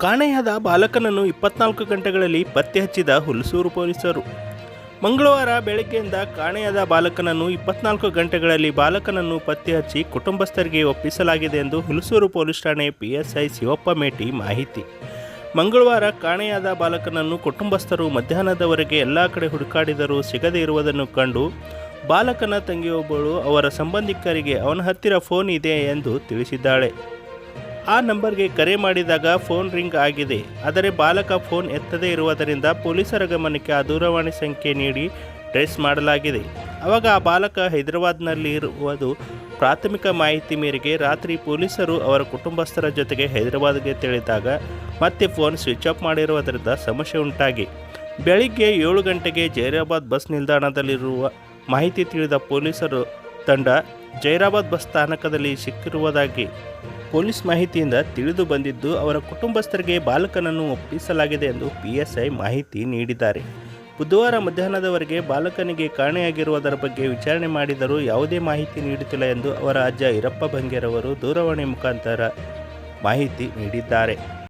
ಕಾಣೆಯಾದ ಬಾಲಕನನ್ನು ಇಪ್ಪತ್ನಾಲ್ಕು ಗಂಟೆಗಳಲ್ಲಿ ಪತ್ತೆ ಹಚ್ಚಿದ ಹುಲಸೂರು ಪೊಲೀಸರು. ಮಂಗಳವಾರ ಬೆಳಗ್ಗೆಯಿಂದ ಕಾಣೆಯಾದ ಬಾಲಕನನ್ನು ಇಪ್ಪತ್ನಾಲ್ಕು ಗಂಟೆಗಳಲ್ಲಿ ಬಾಲಕನನ್ನು ಪತ್ತೆ ಹಚ್ಚಿ ಕುಟುಂಬಸ್ಥರಿಗೆ ಒಪ್ಪಿಸಲಾಗಿದೆ ಎಂದು ಹುಲಸೂರು ಪೊಲೀಸ್ ಠಾಣೆ ಪಿಎಸ್ಐ ಶಿವಪ್ಪ ಮೇಟಿ ಮಾಹಿತಿ. ಮಂಗಳವಾರ ಕಾಣೆಯಾದ ಬಾಲಕನನ್ನು ಕುಟುಂಬಸ್ಥರು ಮಧ್ಯಾಹ್ನದವರೆಗೆ ಎಲ್ಲ ಕಡೆ ಹುಡುಕಾಡಿದರೂ ಸಿಗದೇ ಇರುವುದನ್ನು ಕಂಡು ಬಾಲಕನ ತಂಗಿಯೊಬ್ಬಳು ಅವರ ಸಂಬಂಧಿಕರಿಗೆ ಅವನ ಹತ್ತಿರ ಫೋನ್ ಇದೆ ಎಂದು ತಿಳಿಸಿದ್ದಾಳೆ. ಆ ನಂಬರ್ಗೆ ಕರೆ ಮಾಡಿದಾಗ ಫೋನ್ ರಿಂಗ್ ಆಗಿದೆ. ಆದರೆ ಬಾಲಕ ಫೋನ್ ಎತ್ತದೇ ಇರುವುದರಿಂದ ಪೊಲೀಸರ ಗಮನಕ್ಕೆ ಆ ದೂರವಾಣಿ ಸಂಖ್ಯೆ ನೀಡಿ ಟ್ರೇಸ್ ಮಾಡಲಾಗಿದೆ. ಆವಾಗ ಆ ಬಾಲಕ ಹೈದರಾಬಾದ್ನಲ್ಲಿ ಇರುವುದು ಪ್ರಾಥಮಿಕ ಮಾಹಿತಿ ಮೇರೆಗೆ ರಾತ್ರಿ ಪೊಲೀಸರು ಅವರ ಕುಟುಂಬಸ್ಥರ ಜೊತೆಗೆ ಹೈದರಾಬಾದ್ಗೆ ತೆರಳಿದಾಗ ಮತ್ತೆ ಫೋನ್ ಸ್ವಿಚ್ ಆಫ್ ಮಾಡಿರುವುದರಿಂದ ಸಮಸ್ಯೆ ಉಂಟಾಗಿ. ಬೆಳಿಗ್ಗೆ ಏಳು ಗಂಟೆಗೆ ಜೈರಾಬಾದ್ ಬಸ್ ನಿಲ್ದಾಣದಲ್ಲಿರುವ ಮಾಹಿತಿ ತಿಳಿದ ಪೊಲೀಸರು ತಂಡ ಜೈರಾಬಾದ್ ಬಸ್ ಸ್ಥಾನಕದಲ್ಲಿ ಸಿಕ್ಕಿರುವುದಾಗಿ ಪೊಲೀಸ್ ಮಾಹಿತಿಯಿಂದ ತಿಳಿದು ಬಂದಿದ್ದು, ಅವರ ಕುಟುಂಬಸ್ಥರಿಗೆ ಬಾಲಕನನ್ನು ಒಪ್ಪಿಸಲಾಗಿದೆ ಎಂದು ಪಿಎಸ್ಐ ಮಾಹಿತಿ ನೀಡಿದ್ದಾರೆ. ಬುಧವಾರ ಮಧ್ಯಾಹ್ನದವರೆಗೆ ಬಾಲಕನಿಗೆ ಕಾಣೆಯಾಗಿರುವುದರ ಬಗ್ಗೆ ವಿಚಾರಣೆ ಮಾಡಿದರೂ ಯಾವುದೇ ಮಾಹಿತಿ ನೀಡುತ್ತಿಲ್ಲ ಎಂದು ಅವರ ಅಜ್ಜ ಈರಪ್ಪ ಬಂಗೇರವರು ದೂರವಾಣಿ ಮುಖಾಂತರ ಮಾಹಿತಿ ನೀಡಿದ್ದಾರೆ.